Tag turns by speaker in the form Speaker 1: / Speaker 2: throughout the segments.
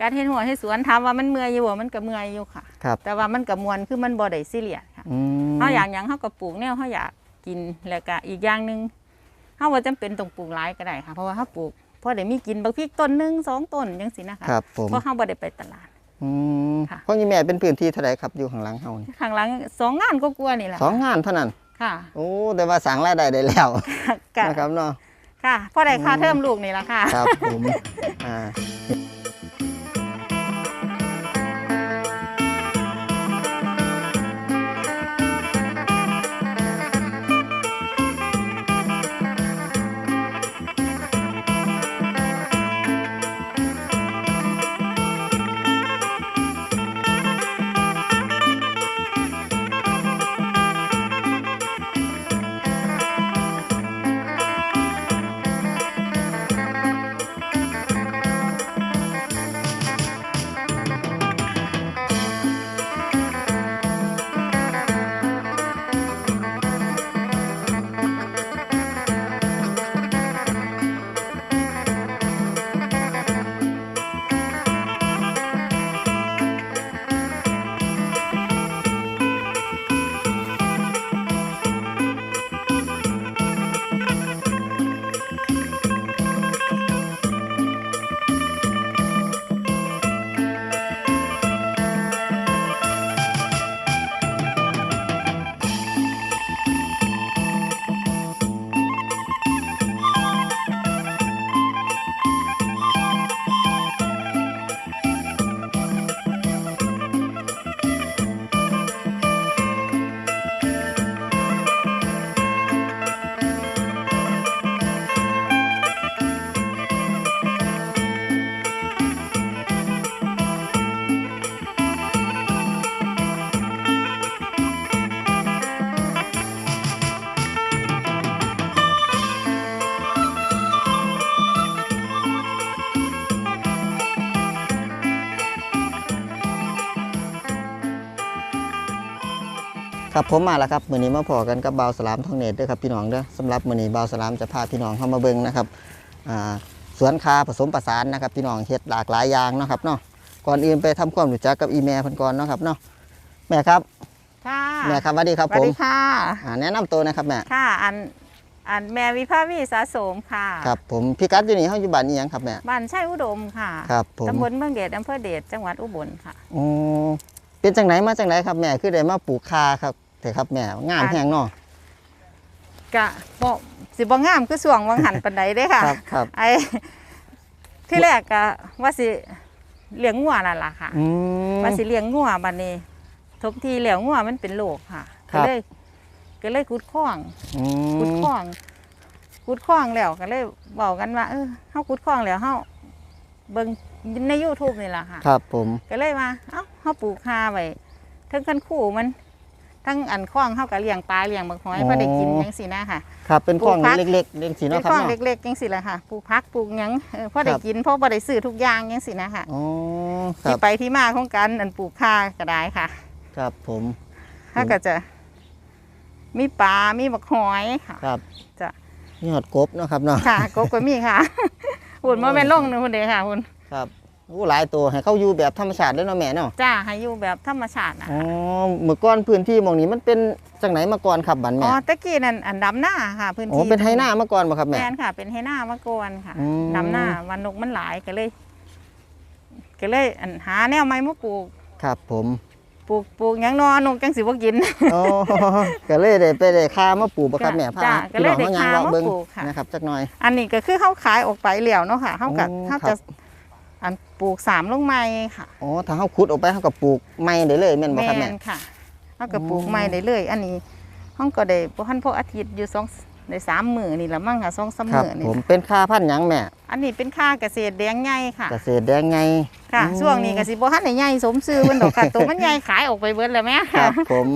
Speaker 1: การเฮ็ดหัวให้สวนถามว่ามันเมื่อยอยู่บ่มันก็เมื่อยอยู่ค่ะ
Speaker 2: ครับ
Speaker 1: แต่ว่ามันก็มวนคือมันบ่ได้ซีเรียสค่ะ
Speaker 2: อืม
Speaker 1: เฮาอยากหยังเฮาก็ปลูกแนวเฮาอยากกินแล้วก็อีกอย่างหนึงเฮาบ่จำเป็นต้องปลูกหลายก็ได้ค่ะ เพราะว่าเฮาปลูกพอได้มีกินบักพริกต้นหนึงสองต้นจังซี่นะคะ
Speaker 2: ครับผม
Speaker 1: เพราะเฮาบ่ได้ไปตลาด
Speaker 2: อืม
Speaker 1: ค่ะ
Speaker 2: ของยี่แม่เป็นพื้นที่เท่าไหร่ครับอยู่ข้างหลังเฮานี่
Speaker 1: ข้างหลังสองงานก็กลัวาๆนี่แหละ
Speaker 2: สองงานเท่านั้น
Speaker 1: ค่ะ
Speaker 2: โอ้แต่ว่าสั่งรายได้ได้แล้ว
Speaker 1: ก็
Speaker 2: นะครับเนาะ
Speaker 1: ค่ะพอได้ค่าเทอมลูกนี่ล่ะค่ะ
Speaker 2: ครับผมอ่า ครับผมมาแล้วครับมื้อนี้มาพอกันกับบ่าวสลามทองเนตรเด้วยครับพี่น้องเด้อสำหรับมื้อนี้บ่าวสลามจะพาพี่น้องเข้ามาเบิ่งนะครับอ่าสวนคาผสมประสานนะครับพี่น้องเฮ็ดหลากหลายอย่างเนาะครับเนาะก่อนอื่นไปทำความรู้จักกับอีแม่เพิ่นก่อนเนาะครับเนาะแม่ครับ
Speaker 1: ค่ะ
Speaker 2: แม่ครับสวัสดีครับ
Speaker 1: สวั
Speaker 2: ผ
Speaker 1: ส
Speaker 2: ม
Speaker 1: ดีค่ะ
Speaker 2: อ่าแนะนำตัวนะครับแม่
Speaker 1: ค่ะอันอันแม่วิภาวีสาโสมค่ะ
Speaker 2: ครับผมพี่กัดอยู่นี่เฮาอยู่บ้านอีหยังครับแม่
Speaker 1: บ้านชัยอุดมค่ะ
Speaker 2: ครับผม
Speaker 1: ตำบลเมืองเดชอำเภอเดชจังหวัดอุบลค่ะ
Speaker 2: อ๋อเป็นจังไหนมาจังไหนครับแม่คือได้มาปลูกคาครับ เถอะครับแม่งามแฮงเนาะ
Speaker 1: กะบ่สิบ่งามคือส่วงวังหันปันใดเด้ค่ะ
Speaker 2: ครับครับ
Speaker 1: ไอ้ที่แรกก็ว่าสิเลี้ยงงัวนั่นล่ะค่ะ
Speaker 2: อืม
Speaker 1: ว่าสิเลี้ยงงัวบัดนี้ทบทีเลี้ยงงัวมันเป็นโรคค่ะ
Speaker 2: ครั
Speaker 1: ก็
Speaker 2: บ
Speaker 1: เลยก็เลยกุดข้อง
Speaker 2: อื
Speaker 1: กุด
Speaker 2: ม
Speaker 1: ข้องกุดข้องแล้วก็เลยบอกกันว่าเออเฮากุดข้องแล้วเฮาเบิ่งใน YouTube นี่ล่ะค่ะ
Speaker 2: ครับผม
Speaker 1: ก็เลยว่าเอ้าเฮาปลูกคาไว้ทั้งคันคู่มัน ทั้งอันคล้องเฮาก็เลี้ยงปลาเลี้ยงบักหอยพอได้กินจังซี่นะค่ะ
Speaker 2: ครับเป็นกล้อง
Speaker 1: ปลูกผัก
Speaker 2: เล็กๆเล็กสี
Speaker 1: เป็
Speaker 2: เนาะ
Speaker 1: น
Speaker 2: ครับ
Speaker 1: คล้อง
Speaker 2: เนาะ
Speaker 1: เล็กๆจังซี่แหละค่ะปลูกผักปลูกหยังเออพอได้
Speaker 2: ครับ
Speaker 1: กินเพราะบ่ได้ซื้อทุกอย่างจังซี่นะค่ะ
Speaker 2: อ๋อค
Speaker 1: ที่
Speaker 2: รับ
Speaker 1: ไปที่มาของการอันปลูกคาก็ได้ค่ะ
Speaker 2: ครับผม
Speaker 1: ถ้าก็จะ มีปลา มีบักหอยค่ะ
Speaker 2: ครับ
Speaker 1: จ้ะ
Speaker 2: ยอดกบเนาะครับเนาะ
Speaker 1: ค่ะกบก็มีค่ะหุ่นมาเป็นล่งหนึงหุ่นเดียวค่ะหุ่น
Speaker 2: ครับ โอ้หลายตัวให้เขาอยู่แบบธรรมชาติด้วยเนาะแม่เนาะ
Speaker 1: จ้าให้อยู่แบบธรรมชาตินะ
Speaker 2: อ๋อเมื่อก่อนพื้นที่หมองนี้มันเป็นจังไหนมาก่อนครับบัน
Speaker 1: อ๋
Speaker 2: แม่
Speaker 1: อตะกี้นั่นอันดำหน้าค่ะ พื้น
Speaker 2: อ๋อ
Speaker 1: ที่
Speaker 2: เป็นไฮหน้ามาก่อนบ่ครับ
Speaker 1: แม
Speaker 2: แม่
Speaker 1: นค่ะ เป็นไฮหน้ามาก่อนค่ะ
Speaker 2: อืม
Speaker 1: ดำหน้าวันนกมันหลายก็เลยก็เลยอันหาแนวไม้มาปลูก
Speaker 2: ครับผม
Speaker 1: ปลูกปลูกหยังนอนนกจังสิบ่กิน
Speaker 2: อ๋อก็เลยได้ไปได้คามาปลูกบ่ครับแม่พา
Speaker 1: จ้ะก็เลยได้
Speaker 2: พี่น้อง
Speaker 1: คา
Speaker 2: เลาะ
Speaker 1: มา
Speaker 2: เบิ่ง
Speaker 1: ปลูกค่ะ
Speaker 2: นะครับจักหน่อย
Speaker 1: อันนี้ก็คือเขาขายออกไปแล้วเนาะค่ะเขากับ
Speaker 2: อ๋อ
Speaker 1: เขา
Speaker 2: ครั
Speaker 1: จะ
Speaker 2: บ
Speaker 1: อัน ปลูกสามลงไม้ค่ะ
Speaker 2: อ๋อถ้าเฮาขุดออกไปเฮาก็ปลูกใหม่ได้เลยแม่นบ่ครับ
Speaker 1: แม
Speaker 2: แม่
Speaker 1: นค่ะเขาก็
Speaker 2: อืม
Speaker 1: ปลูกไม้ได้เลย อันนี้ห้องก็ได้พหันพออาทิตย์อยู่สองในสามมือนี่ละมั่งค่ะสองสาม
Speaker 2: ครับ
Speaker 1: มือนี่
Speaker 2: ผมเป็นค่าพันธุ์หยังแม่
Speaker 1: อันนี้เป็นค่าเกษตรแดงใหญ่ค่ะ
Speaker 2: เกษตรแดงไง
Speaker 1: ค่ะ
Speaker 2: อืม
Speaker 1: ช่วงนี้ก็สิบ่ทันได้ใหญ่สมซื้อมันดอกค่ะ ตัวมันใหญ่ขายออกไปเบิดแล้วแม่
Speaker 2: ครับ ผม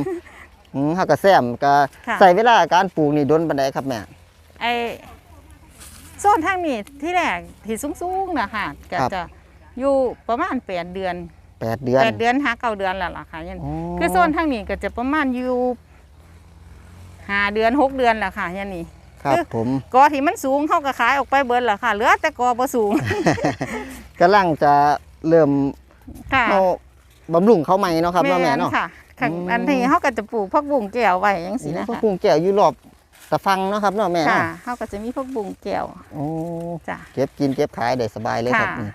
Speaker 2: อืมเฮาก็แซมก็
Speaker 1: ค่ะ
Speaker 2: ใส่เวลาการปลูกนี่ดนปานใดครับแม่
Speaker 1: ไอ้โซนทางนี้ที่แรกที่สูงๆนะค่ะก็จะ อยู่ประมาณแปดเดือน
Speaker 2: แปดเดือน
Speaker 1: แปดเดือนหาเก้าเดือนแล้วล่ะค่ะยัน
Speaker 2: อ๋อ
Speaker 1: คือโซนทางนี้ก็จะประมาณอยู่ห้าเดือนหกเดือนแหละค่ะยันนี่
Speaker 2: ครับ
Speaker 1: คือ
Speaker 2: ผม
Speaker 1: กอที่มันสูงเขาก็ขายออกไปเบิดแหละค่ะเหลือแต่กอบ่สูง
Speaker 2: กำลังจะเริ่ม
Speaker 1: ค่ะ
Speaker 2: เอาบำรุงเขาใหม่เนาะครับเนาะแม่เนาะ
Speaker 1: ค่ะข้าง
Speaker 2: อืม
Speaker 1: อันนี้เขาก็จะปลูกพักบุ้งแก้วไว้จังซี่นะ
Speaker 2: พวก
Speaker 1: คะ
Speaker 2: กุ้งแก้วอยู่รอบตะฟังเนาะครับเนาะแม่
Speaker 1: ค่ะ
Speaker 2: เนาะ
Speaker 1: เขาก็จะมีพักบุ้งแก้ว
Speaker 2: โอ้
Speaker 1: จ้ะ
Speaker 2: เก็บกินเก็บขายได้สบายเลยค
Speaker 1: ค่ะ
Speaker 2: รับนี่
Speaker 1: เกีย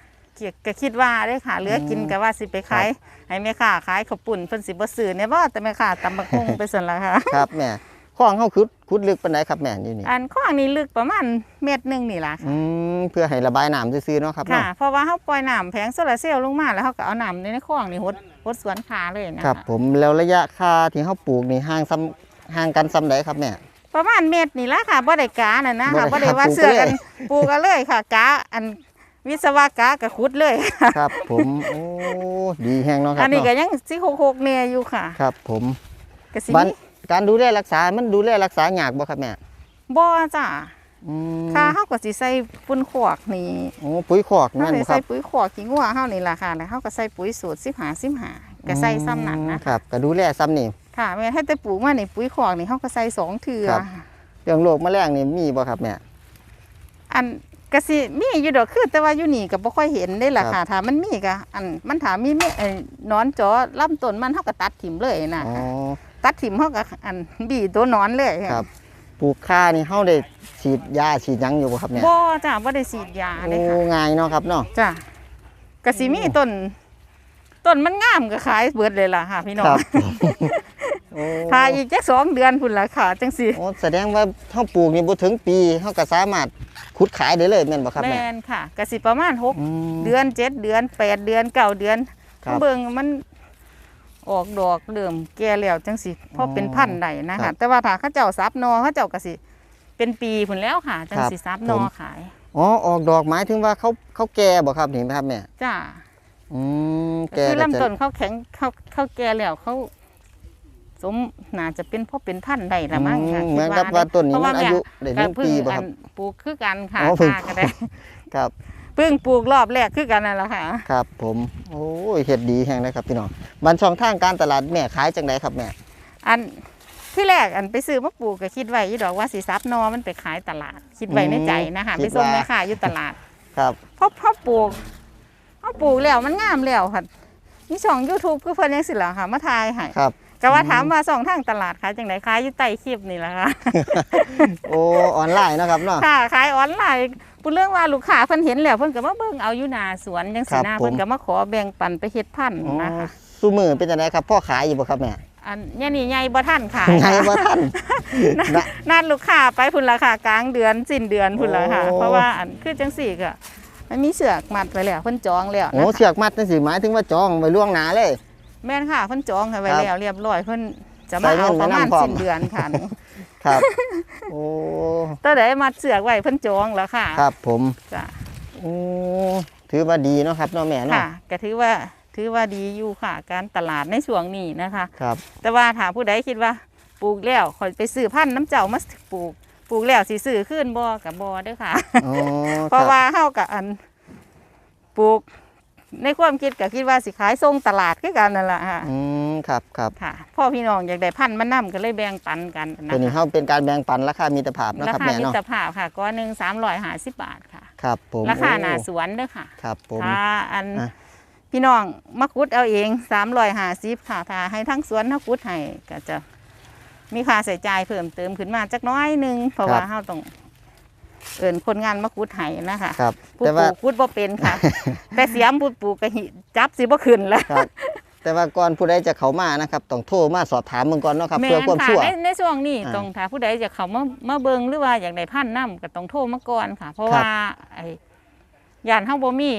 Speaker 1: กก็คิดว่าได้ค่ะเหลือกิน
Speaker 2: อืม
Speaker 1: ก็ว่าสิไปขายให้แม่ค้าขายข้าวปุ่นเพิ่นสิบ่ซื้อเนี่ยบ่แต่แม่ค้าตำบักหุ่งไปซั่นล่ะค่ะ
Speaker 2: ครับแม่ข้องเฮาคุดคุดลึกปานใดครับแม่อยู่นี่
Speaker 1: อันข้างนี้ลึกประมาณเมตรหนึงนี่ล่ะค่ะ
Speaker 2: อืมเพื่อให้ระบายน้ำซื่อๆเนาะครับ
Speaker 1: ค่ะ
Speaker 2: เนาะ
Speaker 1: เพราะว่าเขาปล่อยน้ำแผงโซลาร์เซลล์ลงมาแล้วเขาก็เอาน้ำในคลองนี่หดหดสวนขาเลยนะะ
Speaker 2: ครับ ผมแล้วระยะค่าที่เฮาปลูกนี่ห่างซ้ำห่างกันซ้ำใดครับแม่
Speaker 1: ประมาณเมตรนี่ละค่ะบ่ได้กาน่ะนะค่ะ
Speaker 2: บ่
Speaker 1: บ่
Speaker 2: ได้
Speaker 1: ได้ว่า
Speaker 2: ปลูก
Speaker 1: เสื้อกัน
Speaker 2: เลย
Speaker 1: ปลูกกันเลยค่ะกาอัน วิศวกากะขุดเลย
Speaker 2: ครับ ผมโอ้ดีแฮงเนาะครั
Speaker 1: อั
Speaker 2: บ
Speaker 1: นนี้ก็
Speaker 2: เนาะ
Speaker 1: ยังสิหกๆเนี่ยอยู่ค่ะ
Speaker 2: ครับผม
Speaker 1: ก็สิ
Speaker 2: บัน
Speaker 1: มี
Speaker 2: การดูแลรักษา มันดูแลรักษายากบ่ครับแม่
Speaker 1: บ่จ้ะ
Speaker 2: อืม
Speaker 1: ค่ะเฮาก็สิใส่ปุ๋ยขวกนี่
Speaker 2: โอ้ปุ๋ยคอก
Speaker 1: เฮา
Speaker 2: นั่น
Speaker 1: ได้
Speaker 2: บ่ค
Speaker 1: ใส่
Speaker 2: รับ
Speaker 1: ปุ๋ยขวกขี้งัวเฮานี่ล่ะค่ะแล้วเฮาก็ใส่ปุ๋ยสูตร15 15ก็ใส่ซ้ำนั่นนะ
Speaker 2: ครับก็ดูแลซ้ำนี่
Speaker 1: ค่ะแม่นให้แต่ปลูกมานี่ปุ๋ยขวกนี่เฮาก็ใส่สองเทื่อ
Speaker 2: ครับ เรื่องโรคแมลงนี่มีบ่ครับแม่
Speaker 1: อัน ก็สิมีอยู่ดอกคือแต่ว่าอยู่นี่ก็บ่ค่อยเห็นได้ล่ะ
Speaker 2: ครั
Speaker 1: ค่ะ
Speaker 2: บ
Speaker 1: ถ้ามันมีก็อันมันถามีเมไอ้หนอนจอลำต้นมันเฮาก็ตัดถิ่มเลยนะ
Speaker 2: อ๋อ
Speaker 1: ตัดถิ่มเฮาก็อันบีตัวหนอนเลย
Speaker 2: ครับปลูกข้านี่เฮาได้ฉีดยาฉีดหยังอยู่บ่ครับเนี่ย
Speaker 1: บ่จ้ะบ่ได้ฉีดยา
Speaker 2: โอ้
Speaker 1: เลยค่ะ
Speaker 2: ง่ายเนาะครับเนาะ
Speaker 1: จ้ะก็สิมีต้นต้นมันงามก็ขายเบิดเลยล่ะค่ะพี่น้อ
Speaker 2: ค
Speaker 1: ง
Speaker 2: รับ โอ้
Speaker 1: ถ้าอีกจักสองเดือนพุ่นล่ะค่ะจังสิ
Speaker 2: โอ้แสดงว่าเฮาปลูกนี่บ่ถึงปีเฮาก็สามารถขุดขายได้เลยแม่นบ่ครับ
Speaker 1: แม่
Speaker 2: แม่
Speaker 1: นค่ะก็สิประมาณหก
Speaker 2: อืม
Speaker 1: เดือนเจ็ดเดือนแปดเดือนเก้าเดือน
Speaker 2: ครับ
Speaker 1: เบิ่งมันออกดอกเริ่มแก่แล้วจังสิพอเป็นพันธุ์ได้นะ
Speaker 2: ครั
Speaker 1: คะ
Speaker 2: บ
Speaker 1: แต่ว่าถ้าเขาเจ้าซับนอเขาเจ้าก็สิเป็นปีพุ่นแล้วค่ะจัง
Speaker 2: ครับ
Speaker 1: สิซับนอ
Speaker 2: ผม
Speaker 1: ขาย
Speaker 2: อ๋อออกดอกหมายถึงว่าเขาเขาแก่บ่ครับนี่ครับแม่
Speaker 1: จ้า
Speaker 2: อืม
Speaker 1: ก็
Speaker 2: แก่
Speaker 1: คือ
Speaker 2: ก็จะ
Speaker 1: ลำต้นเขาแข็งเขาเขาแก่แล้วเขา สมน่าจะเป็นพ่อเป็นพันธุ์ได้ละมั้งค่ะ
Speaker 2: อืมเหมือน
Speaker 1: คิด
Speaker 2: กับว่าต้นนี้
Speaker 1: เพระ
Speaker 2: มันอายุได้หนึ่ง
Speaker 1: ก็เพิ่
Speaker 2: ปีบ่
Speaker 1: อั
Speaker 2: ครับ
Speaker 1: นปลูกคือกันค่ะ
Speaker 2: อ๋อเพิ่ง
Speaker 1: ค่ะก็ได้
Speaker 2: ครับ
Speaker 1: เพิ่งปลูกรอบแรกคือกันนั่นแหละค่ะ
Speaker 2: ครับ ผมโอ้ยเฮ็ดดีแฮงเลยครับพี่น้องบันช่องทางการตลาดแม่ขายจังไดครับแม่
Speaker 1: อันที่แรกอันไปซื้อมาปลูกก็คิดไว้ยี่ดอกว่าสีซับนอมันไปขายตลาด คิดไว้ในใจนะคะ
Speaker 2: คิ
Speaker 1: ไป
Speaker 2: ด
Speaker 1: ส่ง
Speaker 2: ว่า
Speaker 1: แม่ค้าอยู่ตลาด
Speaker 2: ครับ
Speaker 1: เพราะเพราะปลูกเขาปลูกแล้วมันงามแล้วค่ะนี่ช่อง YouTube คือเพิ่นยังสิล่ะค่ะมาทายให้
Speaker 2: ครับ
Speaker 1: ก็ว่าถามว่าช่องทางตลาดขายจังไดขายอยู่ใต้คลิปนี่แหละค่ะ
Speaker 2: โอ้ออนไลน์เนาะครับเนาะ
Speaker 1: ค่ะขายออนไลน์พูดเรื่องว่าลูกค้าเพิ่นเห็นแล้วเพิ่นก็มาเบิ่งเอาอยู่หน้าสวนจังซี่
Speaker 2: ครั
Speaker 1: นะ
Speaker 2: บผม
Speaker 1: เพิ่นก็มาขอแบ่งปันไปเฮ็ดพันธุ์
Speaker 2: อ๋อ
Speaker 1: นะคะ
Speaker 2: ซูมือเป็นจังไดครับพ่อขายอยู่บ่ครับแม่
Speaker 1: อันเนี่ยนี่ใหญ่บ่ทันขาย
Speaker 2: ไง
Speaker 1: ค่ะ
Speaker 2: บ่ทันนะ
Speaker 1: นัดลูกค้าไปพุ่นละค่ะกลางเดือนสิ้นเดือนพุ่นละค่ะ
Speaker 2: โอ้
Speaker 1: เพราะว่าอันคือจังสี่ก็มันมีเสือกมัดไว้แล้วเพิ่นจองแล้ว
Speaker 2: โอ้
Speaker 1: นะคะ
Speaker 2: เชือกมัดจังสิหมายถึงว่าจองไว้ล่วงหน้าเลย
Speaker 1: แม่นค่ะเพิ่นจองให้ไว้
Speaker 2: ครับ
Speaker 1: แล้วเรียบร้อยเพิ่นจะ
Speaker 2: ใส่
Speaker 1: มา
Speaker 2: เงิ
Speaker 1: เอา
Speaker 2: น
Speaker 1: ประมาณ
Speaker 2: ไว้นำพร้อม
Speaker 1: สิ้นเดือนค่ะ
Speaker 2: ครับ โอ้
Speaker 1: ตอนใดมัดเสือกไว้เพิ่นจองแล้วค่ะ
Speaker 2: ครับผม
Speaker 1: จ้ะ
Speaker 2: โอ้ถือว่าดีเนาะครับเนาะแม่เนาะ
Speaker 1: ค่ะก็ถือว่าถือว่าดีอยู่ค่ะ การตลาดในช่วงนี้นะคะ
Speaker 2: ครับ
Speaker 1: แต่ว่าถ้าผู้ใดคิดว่าปลูกแล้วขอยไปซื้อพันธุ์น้ำเจ้ามาปลูกปลูกแล้วสิซื้อขึ้นบ่กับบ่เด้อค่ะ
Speaker 2: อ๋อ
Speaker 1: เพราะ
Speaker 2: คบ
Speaker 1: ว่าเฮากับอันปลูก ในความคิดก็คิดว่าสิขายส่งตลาดคือกันนั่นแหละค่ะ
Speaker 2: อืมครับครับ
Speaker 1: ค่ะพ่อพี่น้องอยากได้พันธุ์มะนํก็เลยแบ่งปันกันนะ
Speaker 2: ตัวนี้
Speaker 1: คะ
Speaker 2: เฮาเป็นการแบ่งปันราคามีตรภาพเนาะ
Speaker 1: รา
Speaker 2: ครับ
Speaker 1: คา
Speaker 2: แม่
Speaker 1: มิ
Speaker 2: เนาะ
Speaker 1: ตรภาพค่ะก้อนหนึ่งสามร้อยห้าสิบบาทค่ะ
Speaker 2: ครับผม
Speaker 1: ราคาหนา
Speaker 2: โอ้
Speaker 1: สวนเด้อค่ะ
Speaker 2: ครับผม
Speaker 1: ถ้าอัน
Speaker 2: อะ
Speaker 1: พี่น้องมาคุดเอาเองสามร้อยห้าสิบค่ะถ้าให้ทั้งสวนถ้าคุดให้ก็จะมีค่าใส่จ่ายเพิ่มเติมขึ้นมาจักหน้อยหนึงเพราะว่าเฮาต้อง เอินคนงานมาคุดให้นะคะ
Speaker 2: ครับ
Speaker 1: ผู้
Speaker 2: แต่
Speaker 1: ปลู
Speaker 2: ว่า
Speaker 1: กคุดบ่เป็นค่ะ แต่เสียมผู้ปลูกก็หิจับสิบ่ขึ้นแล้ว
Speaker 2: ครับ แต่ว่าก่อนผู้ใดจะเข้ามานะครับต้องโทรมาสอบถามเมืองก่อนเนาะครับ
Speaker 1: แม่
Speaker 2: เพื่อนความ
Speaker 1: ค่ะ
Speaker 2: ชั่ว
Speaker 1: ในในช่วงนี้
Speaker 2: อ่า
Speaker 1: ต้องถ้าผู้ใดจะเข้ามามาเบิ่งหรือว่าอยากได้พันธุ์น้ำก็ต้องโทรมาก่อนค่ะ เพราะ
Speaker 2: ครับ
Speaker 1: ว่าไอ้ย่านเฮาบ่มี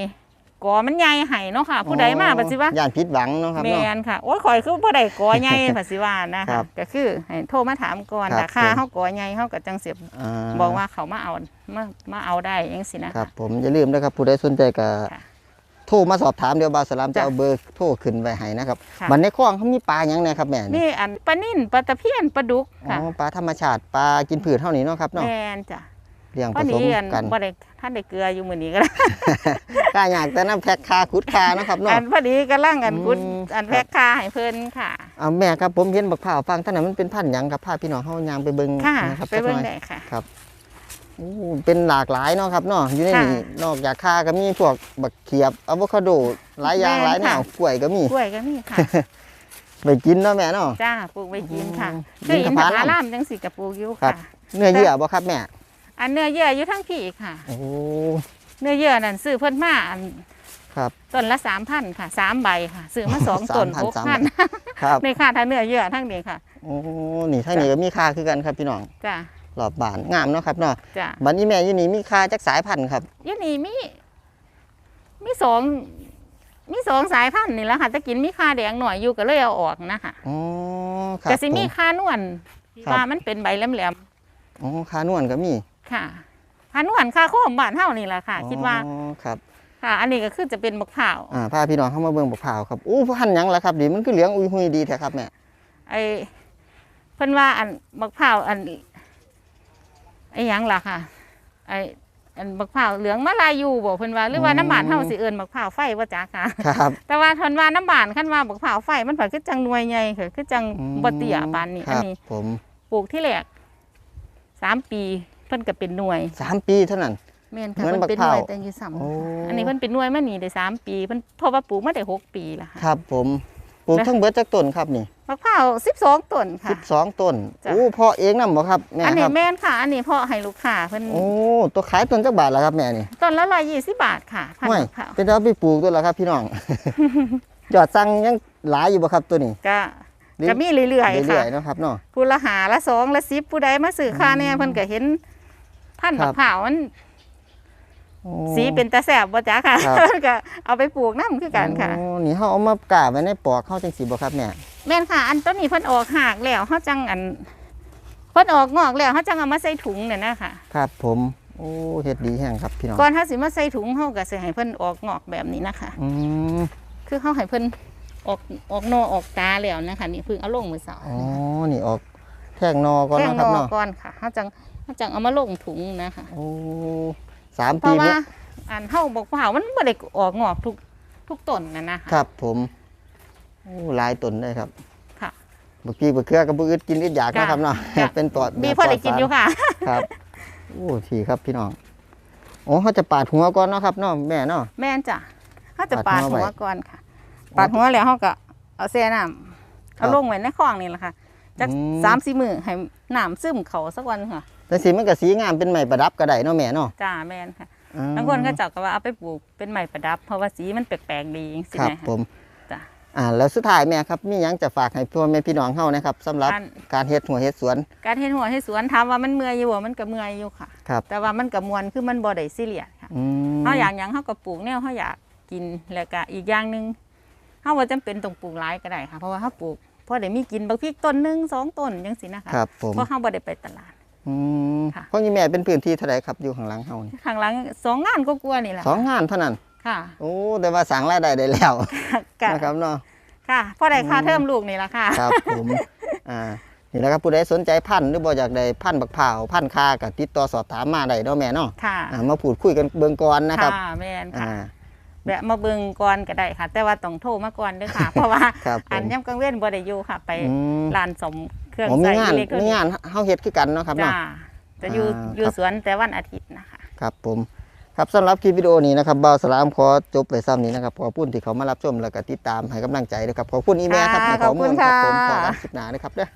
Speaker 1: กอมันใหญ่ให้เนาะค่ะ ผู้ใดมาบัดสิว่า
Speaker 2: ย่านผิดหวังเนาะครับ
Speaker 1: แม่
Speaker 2: เนาะ
Speaker 1: นค่ะโอ้ยข่อยคือบ่ได้กอใหญ่บัดสิว่านะ
Speaker 2: ครั
Speaker 1: คะ
Speaker 2: บ
Speaker 1: ก็คือให้โทรมาถามก่อน
Speaker 2: ครับ
Speaker 1: แต่ค่า
Speaker 2: ผม
Speaker 1: เฮากอใหญ่เฮาก็จังสิ
Speaker 2: อ่า
Speaker 1: บอกว่าเขามาเอามามาเอาได้จังซี่นะ
Speaker 2: ครั
Speaker 1: คะ
Speaker 2: บผมอย่าลืมนะครับผู้ใดสนใจก็
Speaker 1: ค่ะ
Speaker 2: โทรมาสอบถามเดี๋ยวบาวสลามจะ
Speaker 1: จ้ะ
Speaker 2: เอาเบอร์โทรขึ้นไว้ให้นะครับ
Speaker 1: ค่ะ
Speaker 2: มันในคลองเขามีปลาหยังไงครับแม่นี่
Speaker 1: นี่อันปลานิ่นปลาตะเพียนปลาดุก
Speaker 2: อ๋
Speaker 1: ค่ะ
Speaker 2: อปลาธรรมชาติปลากินผืชเท่านี้เนาะครับเนาะ
Speaker 1: แม่นจ้ะ
Speaker 2: เลี้ยง
Speaker 1: พ
Speaker 2: ผ
Speaker 1: อ
Speaker 2: ส
Speaker 1: ดี
Speaker 2: ม
Speaker 1: อัน
Speaker 2: กัน
Speaker 1: บ่ได้ท่านได้เกลืออยู่มื้อนี้ก็ได้
Speaker 2: กล้าอยากแต่น้ำแพ็คคาคุดคาเนาะครับเนาะ
Speaker 1: อันพอดีกำลังอันกุด
Speaker 2: อืม
Speaker 1: อัน
Speaker 2: ครับ
Speaker 1: แพ็คคาให้เพิ่นค่ะ
Speaker 2: เอาแม่ครับผมเห็นบักผ่าวฟังท่านนั้นมันเป็นพันธุ์หยังครับพาพี่น้องเฮายางไปเบิ่ง
Speaker 1: ค่ะ
Speaker 2: นะครับ
Speaker 1: ไปเบิ่ง
Speaker 2: สักหน่
Speaker 1: ได้
Speaker 2: อย
Speaker 1: ค่ะ
Speaker 2: ครับโอ้เป็นหลากหลายเนาะครับเนาะอยู่ใน
Speaker 1: ค่ะ
Speaker 2: นี้นอกจากคาก็มีพวกบักเขียบอะโวคาโดหลายอย่าง
Speaker 1: แม่น
Speaker 2: หลายแนว
Speaker 1: ค่ะ
Speaker 2: กล้วยก็มี
Speaker 1: กล้วยก็มีค่ะ
Speaker 2: ไปกินเนาะแม่เนาะ
Speaker 1: จ้าปลูกไว้กินค่ะ
Speaker 2: อืม
Speaker 1: คืออินท
Speaker 2: อินทผ
Speaker 1: ผ
Speaker 2: ลัม
Speaker 1: ลัมจังสิกับปลูกอยู่
Speaker 2: ครั
Speaker 1: ค่ะ
Speaker 2: บเนื้อเยื่อบ่ครับแม่
Speaker 1: อันเนื้อเยื่ออยู่ทั้งพี่ค่ะ
Speaker 2: โอ้
Speaker 1: เนื้อเยื่อนั่นซื้อเพิ่นมาอัน
Speaker 2: ครับ
Speaker 1: ต้นละสามพันค่ะสามใบค่ะซื้อมาสอง
Speaker 2: 3,000
Speaker 1: ต้นหก
Speaker 2: สาม
Speaker 1: พัน
Speaker 2: ครับ
Speaker 1: ในค่าทางเนื้อเยื่อทั้งนี้ค่ะ
Speaker 2: โอ้นี่ท่างนี้ก็มีค่าคือกันครับพี่น้อง
Speaker 1: จ้าร
Speaker 2: อบบานงามเนาะครับเนาะ
Speaker 1: จ้า
Speaker 2: บัดนี้แม่อยู่นี่มีค่าจักสายพันธุ์ครับ
Speaker 1: ยี่นี่มีมีสองมีสองสายพันธุ์นี่แหละค่ะแต่กินมีค่าแดงหน่อยอยู่ก็เลยเอาออกนะคะ
Speaker 2: อ๋อครับ
Speaker 1: ก็สิมี
Speaker 2: ผม
Speaker 1: ค่านวล
Speaker 2: ครับ
Speaker 1: ว่ามันเป็นใบแหลม
Speaker 2: อ๋อค่านวลก็มี
Speaker 1: ๆ ค่ะค่านวลค่าโค้มบ้านเฮานี่แหละค่ะ คิดว่า
Speaker 2: อ๋อครับ
Speaker 1: ค่ะ อันนี้ก็คือจะเป็นมะพร้าว
Speaker 2: อ่าพาพี่น้องเข้ามาเบิ่งบักพร้าวครับอู้พันธุ์หยังล่ะครับดิมันคือเหลืองอุยหุยดีแท้ครับแม่
Speaker 1: ไอ้เพิ่นว่าอันมะพร้าวอันไอ้หยังล่ะค่ะไอ้อันมะพร้าวเหลืองมาลายูบอกเพิ่นว่าหรือว่าน้ำบานเฮาสิเอิ้นมะพร้าวไฟว่าจ้าค่ะ
Speaker 2: ครับ
Speaker 1: แต่ว่าเพิ่นว่าน้ำบานคันว่าบักพร้าวไฟมันผัดคือจังหน่วยใหญ่ค่ะคือจัง
Speaker 2: อืม
Speaker 1: บ่เตี้ยปานนี้
Speaker 2: ค
Speaker 1: อัน
Speaker 2: รับ
Speaker 1: นี้
Speaker 2: ผม
Speaker 1: ปลูกที่แรกสามปีเพิ่นก็เป็นหน่วย
Speaker 2: สามปีเท่านั้น
Speaker 1: แม่นค่ะ
Speaker 2: เหมือน
Speaker 1: เพิ่นเป็นหน่วย
Speaker 2: บักพร้าว
Speaker 1: แต่อยู่ซ้ำ
Speaker 2: โอ้
Speaker 1: อันนี้เพิ่นเป็นหน่วยมานี่ได้สามปีเพิ่นเพราะว่าปลูกมาได้หกปีแล้วค่ะ
Speaker 2: ครับผมปลูก
Speaker 1: นะ
Speaker 2: ทั้งเบิดจักต้นครับนี่
Speaker 1: มะพร้าว12ต้นค่ะ
Speaker 2: สิบสองต้น
Speaker 1: จ้ะ
Speaker 2: โอ้เพาะเองนำบ่ครับแม่
Speaker 1: อัน
Speaker 2: ค
Speaker 1: นี้
Speaker 2: รับ
Speaker 1: แม่นค่ะ อันนี้เพาะให้ลูกค้าเพิ่น
Speaker 2: โอ้ตัวขายต้นจักบาทแล้วครับแม่นี่
Speaker 1: ต้นละ120บาทค่ะพัน
Speaker 2: ห่วย
Speaker 1: มะพร้าว
Speaker 2: เป็นเอาไปปลูกตัวละครับพี่น้อง ยอดสั่งยังหลายอยู่บ่ครับตัวนี้
Speaker 1: ก็
Speaker 2: หรือ
Speaker 1: ก็มีเรื่อยๆ
Speaker 2: เรื่
Speaker 1: ค่ะ
Speaker 2: อยๆเนาะครับเนาะ
Speaker 1: ผู้ละหาละสองละ10ผู้ใดมาซื้อค่าแน่เพิ่นก็เห็น พันธุ์
Speaker 2: ครั
Speaker 1: มะ
Speaker 2: บ
Speaker 1: พร้าวมัน
Speaker 2: โอ้
Speaker 1: สีเป็นตาแสบบ่จ้าค่ะ
Speaker 2: ครับ
Speaker 1: เพิ่นก็เอาไปปลูกน้ำคือกันค่ะ
Speaker 2: โอ้นี่เฮาเอามากาไว้ในปอกเฮาจังสิบ่ครับแม่
Speaker 1: แม่นค่ะ อันต้นนี้เพิ่นออกหากแล้วเฮาจังอันเพิ่นออกงอกแล้วเฮาจังเอามาใส่ถุงเนี่ยนะคะ
Speaker 2: ครับผม โอ้เฮ็ดดีแฮงครับพี่น้อง
Speaker 1: ก่อนเฮาสิมาใส่ถุงเฮาก็สิให้เพิ่นออกงอกแบบนี้นะคะ
Speaker 2: อืม
Speaker 1: คือเฮาให้เพิ่นออกออกหนอออกตาแล้วนะคะนี่เพิ่งเอาลงมื้อเช้า
Speaker 2: อ๋อนี่ออกแท่งนอก่อน
Speaker 1: แท่ง
Speaker 2: เนาะ
Speaker 1: ห
Speaker 2: คนรับ
Speaker 1: อ
Speaker 2: เนาะ
Speaker 1: ก่อนค่ะเฮาจังเฮาจังเอามาลงถุงนะคะ
Speaker 2: โอ้สาม
Speaker 1: เพ
Speaker 2: ปี
Speaker 1: ราะว่า
Speaker 2: บ่
Speaker 1: อันเฮาบอกว่ามันบ่ได้ออกงอกทุกทุกต้นนะนะคะ
Speaker 2: ครับผมโอ้หลายต้นเลยครับ
Speaker 1: ค่ะ
Speaker 2: บักปีบักเขือกับบักอึดกินอึดอยาก
Speaker 1: จ้ะ
Speaker 2: นะครับเนาะ
Speaker 1: จ้ะ
Speaker 2: เป็นปลอด
Speaker 1: มี
Speaker 2: แบบ
Speaker 1: พอได้
Speaker 2: ปล
Speaker 1: กิน
Speaker 2: สาร
Speaker 1: อยู่ค่ะ
Speaker 2: ครับโอ้ทีครับพี่น้องโอ้เขาจะปาดหัวก่อนเนาะครับเนาะแม่เนาะ
Speaker 1: แม่นจ้ะเขาจะ
Speaker 2: ปา
Speaker 1: ปา
Speaker 2: ด
Speaker 1: ด
Speaker 2: หัว
Speaker 1: หัว
Speaker 2: ไว้
Speaker 1: ก่อนค่ะ ปาดหัวแล้วเขาก็เอาแช่น้ำ
Speaker 2: ครั
Speaker 1: เอา
Speaker 2: บ
Speaker 1: ลงไว้ในคลองนี่แหละค่ะ จัก
Speaker 2: อืม
Speaker 1: สามสี่มือให้น้ำซึมเขาสักวันค่ะ
Speaker 2: แต่สีมันก็สีงามเป็นไม้ประดับก็ได้เนาะแม่เนาะ
Speaker 1: จ้าแม่นค่ะ
Speaker 2: อืม
Speaker 1: บางคนก็เจับก็ว่าเอาไปปลูกเป็นไม้ประดับ เพราะว่าสีมันแปลกๆดีจังซี่
Speaker 2: ครับ
Speaker 1: นะ
Speaker 2: ผม
Speaker 1: จ้ะ
Speaker 2: อ่าแล้วสุดท้ายแม่ครับมีหยังจะฝากให้พ่อแม่พี่น้องเฮานะครับสำหรับ
Speaker 1: อัน
Speaker 2: การเฮ็ดหัวเฮ็ดสวน
Speaker 1: การเห็นหัวให้สวนถามว่ามันเมื่อยอยู่บ่มันก็เมื่อยอยู่ค่ะ
Speaker 2: ครับ
Speaker 1: แต่ว่ามันก็มวนคือมันบ่ได้ซีเรียสค่ะ
Speaker 2: อืม
Speaker 1: เฮาอยากหยังเฮาก็ปลูกแนวเฮาอยากกินแล้วก็อีกอย่างหนึงเฮาบ่จำเป็นต้องปลูกหลายก็ได้ค่ะ เพราะว่าเฮาปลูก พอได้มีกินบักพริกต้นหนึงสองต้นจังซี่นะคะ
Speaker 2: ครับผม
Speaker 1: เพราะเฮาบ่ได้ไปตลาด
Speaker 2: อืม
Speaker 1: ค่ะ
Speaker 2: พ่อยี่แม่เป็นพื้นที่เท่าไหร่ครับอยู่ข้างหลังเฮานี่
Speaker 1: ข้างหลังสองงานก็กลัวาๆนี่แหละ
Speaker 2: สองงานเท่านั้น
Speaker 1: ค่ะ
Speaker 2: โอ้แต่ว่าสั่งรายได้ได้แล้ว
Speaker 1: กะ
Speaker 2: นะครับเนาะ
Speaker 1: ค่ะพอได้ค่า
Speaker 2: อืม
Speaker 1: เทอมลูกนี่แหละค่ะ
Speaker 2: ครับผมอ่านี่แหละครับผู้ใดสนใจพันธุ์หรือบ่อยากได้พันธุ์บักพร้าวพันธุ์คาก็ติดต่อสอบถามมาได้เนาะแม่เนาะ
Speaker 1: ค่ะ
Speaker 2: อ่ามาพูดคุยกันเบิ่งก่อนนะครับ
Speaker 1: ค่ะแม่นค่ะ
Speaker 2: อ่า
Speaker 1: แวะมาเบิ่งก่อนก็ได้ค่ะ แต่ว่าต้องโทรมาก่อนเด้วยค่ะ เพราะว่า
Speaker 2: ครับผ
Speaker 1: อัน
Speaker 2: ม
Speaker 1: ย่ำกลางเว้นบ่ได้อยู่ค่ะ ไป
Speaker 2: อืม
Speaker 1: ร้านสมเครื่อง
Speaker 2: อ๋อมี
Speaker 1: ใส่
Speaker 2: งาน
Speaker 1: อิเล็กทรอ
Speaker 2: มี
Speaker 1: นิก
Speaker 2: งาน
Speaker 1: ส์
Speaker 2: เฮาเฮ็ดคือกันเนาะครับ
Speaker 1: จ้า
Speaker 2: เนาะ
Speaker 1: จะอยู่
Speaker 2: อ่า
Speaker 1: อยู่
Speaker 2: ครับ
Speaker 1: สวนแต่วันอาทิตย์นะคะ
Speaker 2: ครับผมครับสำหรับคลิปวิดีโอนี้นะครับบ่าวสลามขอจบไว้ซ้ำนี้นะครับขอบคุณที่เขามารับชมแล้วก็ติดตามให้กำลังใจด้วยครับขอบคุณอีเมลครับ
Speaker 1: ค่ะ
Speaker 2: ให้ข้อมูล
Speaker 1: ขอบคุณ
Speaker 2: ครับผม
Speaker 1: ค่ะ
Speaker 2: ขอรับคลิปหน้านะครับเด้อ